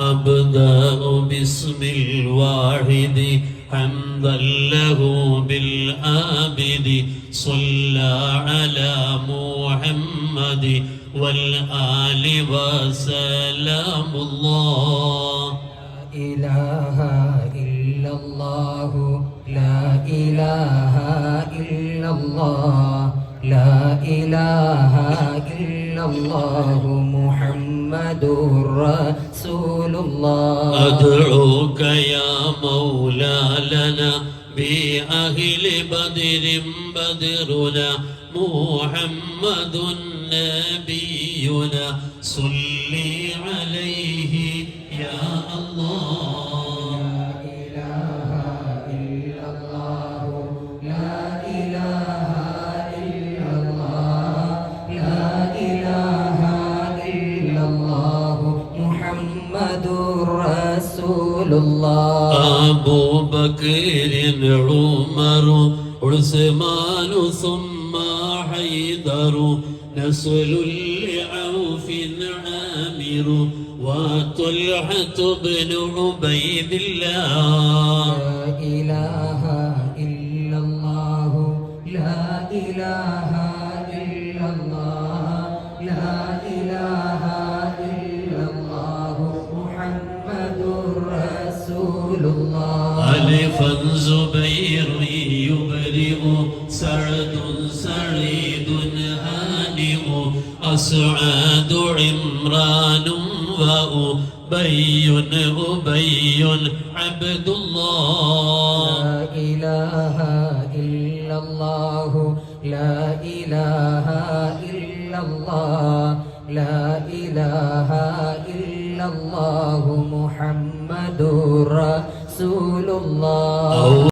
أبدأ باسم الواحد حمدا له بالآبد صلى على محمد والآل وسلام الله. إله إلا الله لا إله إلا الله لا إله الله محمد رسول الله. أدعوك يا مولى لنا بأهل بدر بدرنا محمد نبينا. صل عليه يا الله. محمد رسول الله. أبو بكر عمر عثمان ثم حيدر نسل لعوف عامر وطلحة بن عبيد الله. لا إله إلا الله لا إله ألفا زبير يبرئ سعد سعيد هانئ أسعاد عمران وأبي أبي عبد الله لا إله إلا الله لا إله إلا الله لا إله إلا الله. رسول الله.